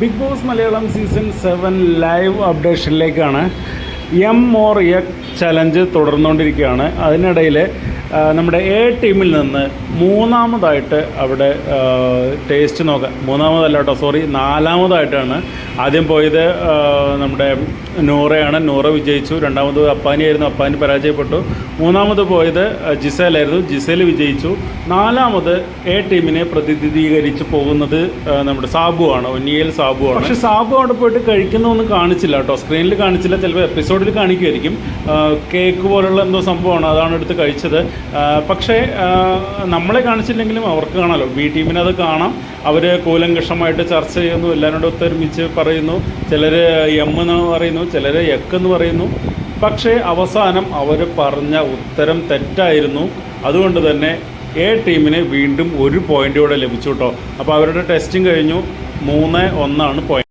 Bigg Boss Malayalam season seven live അപ്ഡേഷനിലേക്കാണ് എം ഓർ എക് ചലഞ്ച് തുടർന്നുകൊണ്ടിരിക്കുകയാണ്. അതിനിടയിൽ നമ്മുടെ എ ടീമിൽ നിന്ന് മൂന്നാമതായിട്ട് അവിടെ ടേസ്റ്റ് നോക്കാം. മൂന്നാമതല്ല കേട്ടോ സോറി നാലാമതായിട്ടാണ് ആദ്യം പോയത് നമ്മുടെ നൂറയാണ്. നൂറ വിജയിച്ചു. രണ്ടാമത് അപ്പാനിയായിരുന്നു. അപ്പാനി പരാജയപ്പെട്ടു. മൂന്നാമത് പോയത് ജിസേലായിരുന്നു. ജിസേൽ വിജയിച്ചു. നാലാമത് എ ടീമിനെ പ്രതിനിധീകരിച്ച് പോകുന്നത് നമ്മുടെ സാബുവാണ് ഒന്നിയൽ സാബുവാണ് പക്ഷേ സാബു അവിടെ പോയിട്ട് കഴിക്കുന്നൊന്നും കാണിച്ചില്ല കേട്ടോ. സ്ക്രീനിൽ കാണിച്ചില്ല. ചിലപ്പോൾ എപ്പിസോഡിൽ കാണിക്കുമായിരിക്കും. കേക്ക് പോലുള്ള എന്തോ സംഭവമാണ്. അതാണ് എടുത്ത് കഴിച്ചത്. പക്ഷേ നമ്മളെ കാണിച്ചില്ലെങ്കിലും അവർക്ക് കാണാമല്ലോ ബി ടീമിന് അത് കാണാം. അവർ കൂലങ്കഷമായിട്ട് ചർച്ച ചെയ്യുന്നു. എല്ലാവരോടും ഒത്തൊരുമിച്ച് പറയുന്നു. ചിലർ എം എന്ന് പറയുന്നു. ചിലർ എക്ക് എന്ന് പറയുന്നു. പക്ഷേ അവസാനം അവർ പറഞ്ഞ ഉത്തരം തെറ്റായിരുന്നു. അതുകൊണ്ട് തന്നെ എ ടീമിന് വീണ്ടും ഒരു പോയിന്റ് കൂടെ ലഭിച്ചു കേട്ടോ. അപ്പോൾ അവരുടെ ടെസ്റ്റിംഗ് കഴിഞ്ഞു. മൂന്ന് ഒന്നാണ് പോയിന്റ്